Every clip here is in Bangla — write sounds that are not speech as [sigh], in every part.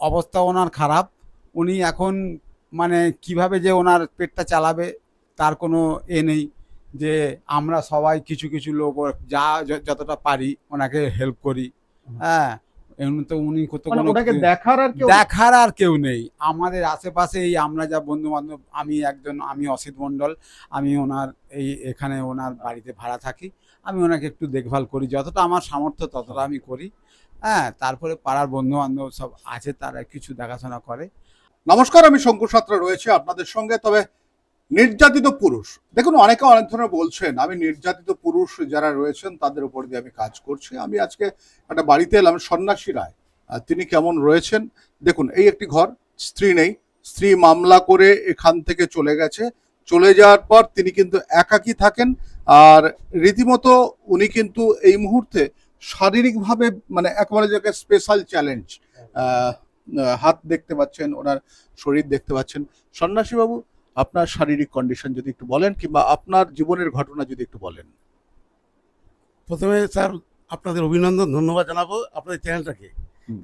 অবস্থা ওনার খারাপ। উনি এখন মানে কীভাবে যে ওনার পেটটা চালাবে তার কোনো এ নেই যে আমরা সবাই কিছু কিছু লোক যা যতটা পারি ওনাকে হেল্প করি। হ্যাঁ এমনি তো উনি কত মানে কোনো দেখার আর কেউ দেখার আর কেউ নেই। আমাদের আশেপাশে এই আমরা যা বন্ধু বান্ধব আমি একজন আমি অসিত মণ্ডল আমি ওনার এই এখানে ওনার বাড়িতে ভাড়া থাকি। আমি ওনাকে একটু দেখভাল করি যতটা আমার সামর্থ্য ততটা আমি করি। হ্যাঁ তারপরে পাড়ার বন্ধু বান্ধব সব আছে, তারা কিছু দেখাশোনা করে। নমস্কার, আমি শঙ্কু সাত্রা রয়েছে আপনাদের সঙ্গে। তবে নির্যাতিত পুরুষ, দেখুন, অনেকে অনেক ধরনের বলছেন, আমি নির্যাতিত পুরুষ যারা রয়েছেন, তাদের উপর দিয়ে আমি কাজ করছি। আমি আজকে একটা বাড়িতে এলাম, সন্ন্যাসী রায়। তিনি কেমন রয়েছেন? দেখুন, এই একটি ঘর, স্ত্রী নেই। স্ত্রী মামলা করে এখান থেকে চলে গেছে। চলে যাওয়ার পর তিনি কিন্তু একাকী থাকেন। আর রীতিমতো উনি কিন্তু এই মুহূর্তে শারীরিকভাবে মানে একেবারে জায়গায় স্পেশাল চ্যালেঞ্জ হাত দেখতে পাচ্ছেন ওনার শরীর দেখতে পাচ্ছেন। সন্ন্যাসী বাবু আপনার শারীরিক কন্ডিশন যদি একটু বলেন কিংবা আপনার জীবনের ঘটনা যদি একটু বলেন। প্রথমে স্যার আপনাদের অভিনন্দন ধন্যবাদ জানাব আপনাদের চ্যানেলটাকে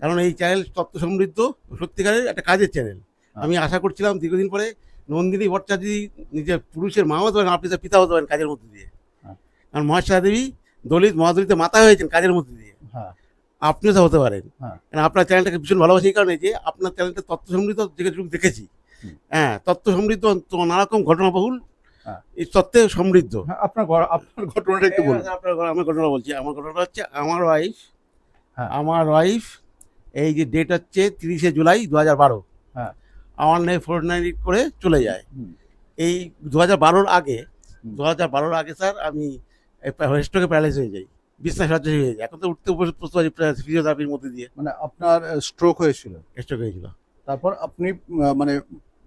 কারণ এই চ্যানেল তত্ত্ব সমৃদ্ধ সত্যিকারের একটা কাজের চ্যানেল আমি আশা করছিলাম দীর্ঘদিন পরে নন্দিনী ভট্টাচার্য নিজের পুরুষের মা হতে পারেন আপনি তার পিতা হতে পারেন কাজের মধ্যে দিয়ে। হ্যাঁ। কারণ মহাশয়া দেবী দলিত মহাদলিতে মাতা হয়েছেন কাজের মধ্যে দিয়ে। হ্যাঁ। আপনিও তা হতে পারেন। হ্যাঁ। কারণ আপনার চ্যানেলটাকে ভীষণ ভালোবাসি এই কারণে যে আপনার চ্যানেলটা তথ্য সমৃদ্ধ যেটুকু দেখেছি। হ্যাঁ তথ্য সমৃদ্ধ তো নানা রকম ঘটনাবহুল হ্যাঁ। এই তথ্যে সমৃদ্ধ। আপনার আপনার ঘটনাটা একটু বলুন। আপনার আমার ঘটনা বলছি। আমার ঘটনাটা হচ্ছে আমার ওয়াইফ হ্যাঁ। আমার ওয়াইফ এই যে ডেট হচ্ছে তিরিশে জুলাই দু হাজার বারো। হ্যাঁ। আমার নেই ফোর করে চলে যায়। এই দু হাজার বারোর আগে দু হাজার বারোর আগে স্যার আমি স্ট্রোকে প্যারালাইজ হয়ে যাই। বিশ্বাস হয়ে যায় এখন তো উঠতে বসতে পারি ফিজিওথেরাপির মধ্যে দিয়ে। মানে আপনার স্ট্রোক হয়েছিল? স্ট্রোক হয়েছিল। তারপর আপনি মানে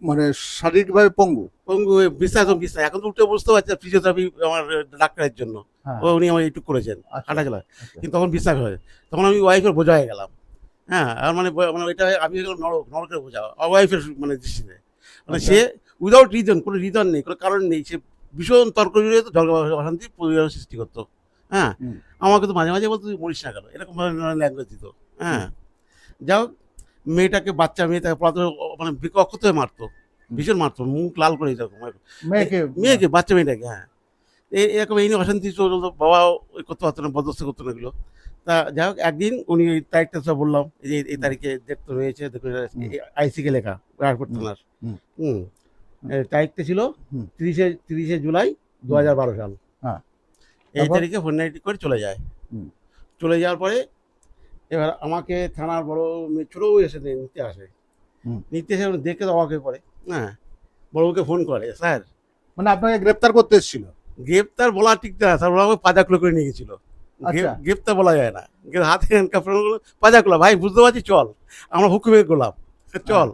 মানে শারীরিকভাবে পঙ্গু? পঙ্গু বিশ্বাস একদম এখন তো উঠতে বসতে পারছি ফিজিওথেরাপি আমার ডাক্তারের জন্য। হ্যাঁ। ও উনি আমার একটু করেছেন আচ্ছা, হাঁটা চলা। আচ্ছা। কিন্তু তখন বিশ্বাস হয়। তখন আমি ওয়াইফের বোঝা হয়ে গেলাম। হ্যাঁ আর মানে মানে এটা আমি নরক নরকের বোঝা। ওয়াইফের মানে দৃষ্টিতে। মানে আচ্ছা। সে উইদাউট রিজন কোনো রিজন নেই কোনো কারণ নেই। সে ভীষণ তর্ক জড়িয়ে ঝগড়া অশান্তি পরিবার সৃষ্টি করতো। হ্যাঁ? আমাকে তো মাঝে মাঝে বলতো তুই মরিস না কেন? এরকম ল্যাঙ্গুয়েজ দিত। হ্যাঁ? যাও মেয়েটাকে বাচ্চা মেয়েটাকে পড়াতে মানে বিকক্ষত হয়ে মারতো। ভীষণ মারতো মুখ লাল করে এরকম। মেয়েকে মেয়েকে বাচ্চা মেয়েটাকে হ্যাঁ। এই- এরকম এই নিয়ে অশান্তি চলতো বাবা ওই করতে পারতো না বদস্ত করতো না এগুলো। তা যাই হোক একদিন উনি ওই তারিখটা সব বললাম এই যে এই তারিখে ডেট তো রয়েছে দেখুন আইসিকে লেখা রায়পুর থানার। হুম। তারিখটা ছিল। তিরিশে তিরিশে জুলাই দু হাজার বারো সাল। হ্যাঁ। এই তারিখে ফোন নাইটি করে চলে যায়। চলে যাওয়ার পরে এবার আমাকে থানার বড় মেয়ে ছোটো এসে নিতে আসে। নিতে এসে দেখে তো অবাক হয়ে পড়ে। হ্যাঁ বড়বাবুকে ফোন করে স্যার। মানে আপনাকে গ্রেপ্তার করতে এসেছিল? গ্রেপ্তার বলা ঠিক না স্যার ওরা আমাকে পাজাকুলো করে নিয়ে গেছিল। আচ্ছা। গ্রেপ্তার বলা যায় না। হাতে হ্যান্ডকাপ পাজাকুলো ভাই বুঝতে পারছি চল। আমরা হুকুমে গোলাম। চল।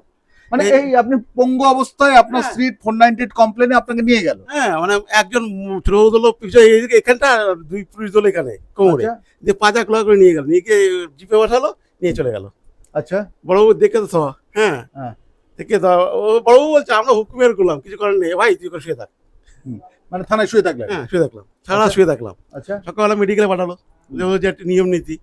মানে এই- আপনি পঙ্গু অবস্থায় আপনার হ্যাঁ। স্ত্রীর ফোর নাইনটি কমপ্লেনে আপনাকে নিয়ে গেল। হ্যাঁ মানে একজন দল পিছনে এখানটা দুই পুলিশ দল এখানে কোমরে। আচ্ছা, যে পাজাকুলো করে নিয়ে গেল নিয়ে গিয়ে জিপে বসালো নিয়ে চলে গেল। আচ্ছা। বড়বাবু দেখে তো সব হ্যাঁ। হ্যাঁ। দেখে তো ও বড়বাবু বলছে আমরা হুকুমের গোলাম কিছু করার নেই ভাই তুই শুয়ে থাক। মানে থানায় শুয়ে থাকলেন? হ্যাঁ শুয়ে থাকলাম সারা আচ্ছা। শুয়ে থাকলাম। আচ্ছা। সকালবেলা মেডিকেলে পাঠালো যে একটা নিয়ম নীতি।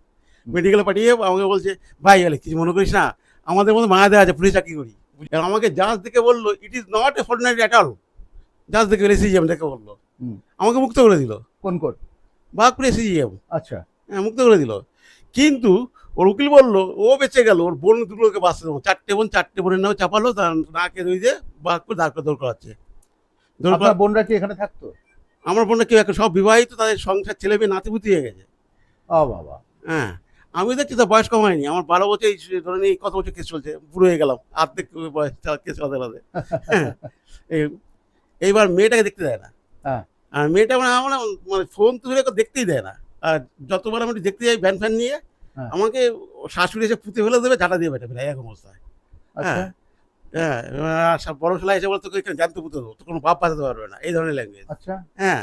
মেডিকেলে পাঠিয়ে আমাকে বলছে ভাই বলে কিছু মনে করিস না আমাদের মধ্যে মায়া দেওয়া আছে পুলিশ চাকরি করি। আমাকে জাজ দেখে বলল it is not a ordinary at all জাজ দেখে এসিজিএম দেখে বলল। আমাকে মুক্ত করে দিল। কোন কোন বাঘপুর এসিজিএম আচ্ছা। হ্যাঁ মুক্ত করে দিল। কিন্তু ওর উকিল বলল ও বেঁচে গেল ওর বোন দুটোকে বাঁচতে দেবো। চারটে বোন চারটে বোনের নামে চাপালো তার নাকে রই দিয়ে বাঘপুর দাঁড় করে দৌড় করাচ্ছে। দৌড় করা- বোনরা কি এখানে থাকতো? আমার বোনরা কেউ এখন সব বিবাহিত তাদের সংসার ছেলে মেয়ে নাতিপুতি হয়ে গেছে। ও বাবা। হ্যাঁ। আমি দেখছি তো বয়স কম হয়নি। আমার বারো বছর ধরে নিয়ে কত বছর কেস চলছে? পুরো হয়ে গেলাম। অর্ধেক বয়স কেস চালাতে হ্যাঁ। এই- এইবার মেয়েটাকে দেখতে দেয় না। হ্যাঁ। আর মেয়েটা মানে আমার না- মানে ফোন তুলে কেউ দেখতেই দেয় না। আর যতবার আমি দেখতে যাই ভ্যান ফ্যান নিয়ে হ্যাঁ। আমাকে শাশুড়ি এসে পুঁতে ফেলে দেবে ঝাঁটা দিয়ে বেটা ফেলে এরকম অবস্থায় আচ্ছা। হ্যাঁ। হ্যাঁ বড় ছেলে এসে বলে তোকে জানতে পুঁতে দেবো? তো কোনো বাপ বাঁচাতে পারবে না। এই ধরনের ল্যাঙ্গুয়েজ আচ্ছা। হ্যাঁ।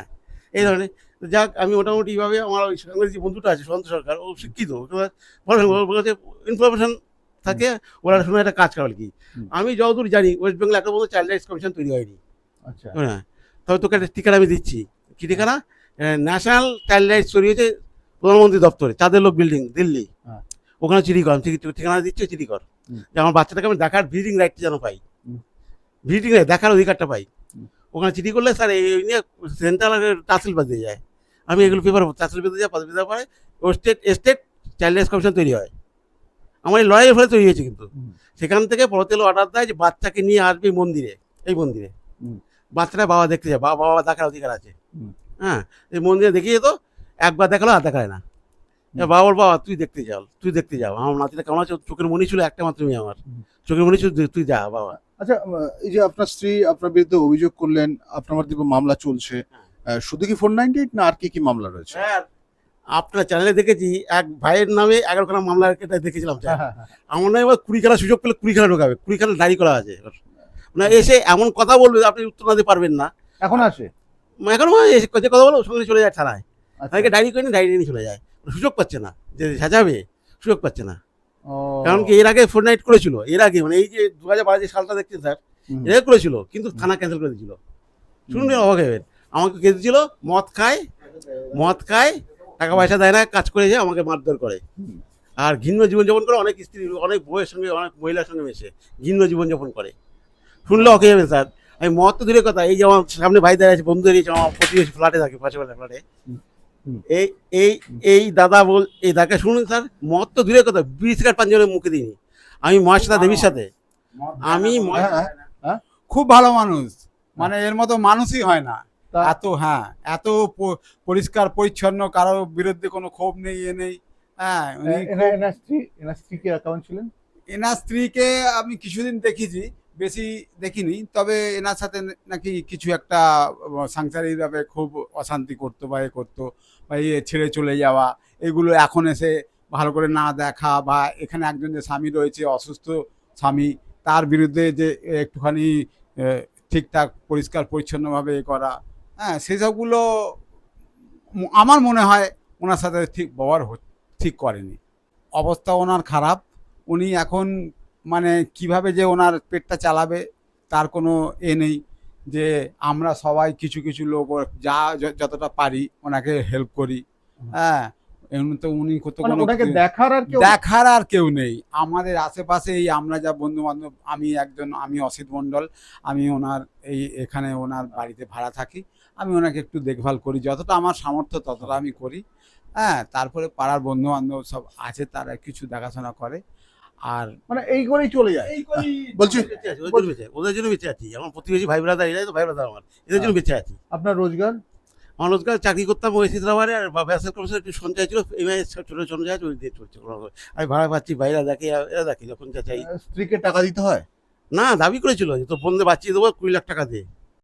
এই ধরনের। যাক আমি মোটামুটি এইভাবে আমার ওই সঙ্গে যে বন্ধুটা আছে সন্ত সরকার ও শিক্ষিত ইনফরমেশন থাকে ওরা শুনে একটা কাজ করে কি। আমি যতদূর জানি ওয়েস্ট বেঙ্গল একটা মতো চাইল্ড রাইটস কমিশন তৈরি হয়নি। আচ্ছা। হ্যাঁ তবে তোকে একটা ঠিকানা আমি দিচ্ছি। কি ঠিকানা? ন্যাশনাল চাইল্ড রাইটস তৈরি হয়েছে প্রধানমন্ত্রী দপ্তরে চাঁদের লোক বিল্ডিং দিল্লি। হ্যাঁ। ওখানে চিঠি কর আমি ঠিকানা দিচ্ছি চিঠি কর যে আমার বাচ্চাটাকে আমি দেখার ভিজিটিং রাইটটা যেন পাই। ভিজিটিং রাইট দেখার অধিকারটা পাই। ওখানে চিঠি করলে স্যার এই নিয়ে সেন্ট্রাল তহসিল বাদ দিয়ে যায়। আমি এগুলো পেপার তহসিল বাদ দিয়ে যায় দেওয়ার পরে ও state state child rights commission তৈরি হয়। আমার এই লড়াইয়ের ফলে তৈরি হয়েছে কিন্তু। সেখান থেকে পরতেল অর্ডার দেয় যে বাচ্চাকে নিয়ে আসবে মন্দিরে এই মন্দিরে। হুম। বাচ্চাটা বাবা দেখতে যায় বাবা বাবা দেখার অধিকার আছে। হ্যাঁ এই মন্দিরে দেখিয়ে যেত একবার দেখাল আর দেখায় না। এবার বাবা বাবা তুই দেখতে যাও তুই দেখতে যাও। আমার নাতিটা কেমন আছে? চোখের মনি ছিল একটা মাত্র মেয়ে আমার চোখের মনি ছিল তুই যা বাবা। আচ্ছা এই যে আপনার স্ত্রী আপনার বিরুদ্ধে অভিযোগ করলেন আপনার দিকে মামলা চলছে। শুধু কি ফোর নাইনটি এইট না আর কি কি মামলা রয়েছে? আপনার চ্যানেলে দেখেছি এক ভাইয়ের নামে এগারোখানা মামলা এটা দেখেছিলাম স্যার। আমার নয় এবার কুড়ি খেলা সুযোগ পেলে কুড়ি খেলা ঢোকাবে কুড়ি খেলা ডায়েরি করা আছে না এসে এমন কথা বলবে আপনি উত্তর না দিতে পারবেন না। এখন আসে? এখন এসে কথা বলো সঙ্গে চলে যায় থানায়। তাদেরকে ডায়েরি করে ডায়েরি নিয়ে চলে যায়। সুযোগ পাচ্ছে না যে সাজাবে সুযোগ পাচ্ছে না। কারণ কি এর আগে ফোর নাইট করেছিল এর আগে মানে এই যে দু হাজার বারো যে সালটা দেখছেন স্যার এর আগে করেছিল কিন্তু থানা ক্যান্সেল করে দিয়েছিল। শুনুন অবাক হবেন আমাকে কে দিয়েছিল মদ খায় মদ খায় টাকা পয়সা দেয় না কাজ করে যায় আমাকে মারধর করে। আর ঘিন্ন জীবনযাপন করে অনেক স্ত্রী অনেক বউয়ের সঙ্গে অনেক মহিলার সঙ্গে মেশে ঘিন্ন জীবনযাপন করে। শুনলে অকে যাবেন স্যার। আমি মদ তো দূরের কথা এই যে আমার সামনে ভাই দাঁড়িয়ে আছে বন্ধু দাঁড়িয়েছে আমার প্রতিবেশী ফ্ল্যাটে থাকে পাশে ফ্ল্যাটে। এই এই এই দাদা বল এই দাদাকে শুনুন স্যার মদ তো দূরের কথা বিড়ি সিগারেট পাঞ্জনের মুখে দিইনি। আমি মহাশ্বেতা দেবীর সাথে। আমি মদ- হ্যাঁ, হ্যাঁ। খুব ভালো মানুষ। মানে এর মতো মানুষই হয় না। তা- এত হ্যাঁ এত পরিষ্কার পরিচ্ছন্ন কারও বিরুদ্ধে কোনো ক্ষোভ নেই এ নেই। হ্যাঁ এনার স্ত্রী এনার স্ত্রী কে কেমন ছিলেন? এনার স্ত্রীকে আমি কিছুদিন দেখেছি। বেশি দেখিনি, তবে এনার সাথে নাকি কিছু একটা সাংসারিকভাবে খুব অশান্তি করতো বা এ করতো বা ইয়ে ছেড়ে চলে যাওয়া, এগুলো এখন এসে ভালো করে না দেখা বা এখানে একজন যে স্বামী রয়েছে, অসুস্থ স্বামী, তার বিরুদ্ধে যে একটুখানি ঠিকঠাক, পরিষ্কার, পরিচ্ছন্নভাবে এ করা হ্যাঁ সেসবগুলো আমার মনে হয় ওনার সাথে ঠিক ব্যবহার ঠিক করেনি। অবস্থা ওনার খারাপ, উনি এখন মানে কীভাবে যে ওনার পেটটা চালাবে তার কোনো এ নেই যে আমরা সবাই কিছু কিছু লোক যা যতটা পারি ওনাকে হেল্প করি। হ্যাঁ এমনি তো উনি কত মানে আর দেখার আর কেউ নেই। আমাদের আশেপাশে এই আমরা যা বন্ধু বান্ধব আমি একজন আমি অসিত মণ্ডল আমি ওনার এই এখানে ওনার বাড়িতে ভাড়া থাকি। আমি ওনাকে একটু দেখভাল করি যতটা আমার সামর্থ্য ততটা আমি করি। হ্যাঁ তারপরে পাড়ার বন্ধু বান্ধব সব আছে তারা কিছু দেখাশোনা করে। আর মানে এই করেই চলে যায়। [laughs] বলছি ওদের জন্য বেঁচে- ওদের জন্য বেঁচে আছি। আমার প্রতিবেশী ভাই ব্রাদার এরাই তো ভাই ব্রাদার আমার। এদের জন্য বেঁচে আছি। আপনার রোজগার? আমার রোজগার চাকরি করতাম ওই সিদ্রাবারে আর ব্যবসা কমিশন একটু সঞ্চয় ছিল মাসে ছোটো সঞ্চয় ওই দিয়ে চলছে। আমি ভাড়া পাচ্ছি বাইরে দেখে এরা দেখে যখন চাই। স্ত্রীকে টাকা দিতে হয়? না দাবি করেছিল যে তোর বন্ধে বাঁচিয়ে দেবো কুড়ি লাখ টাকা দিয়ে।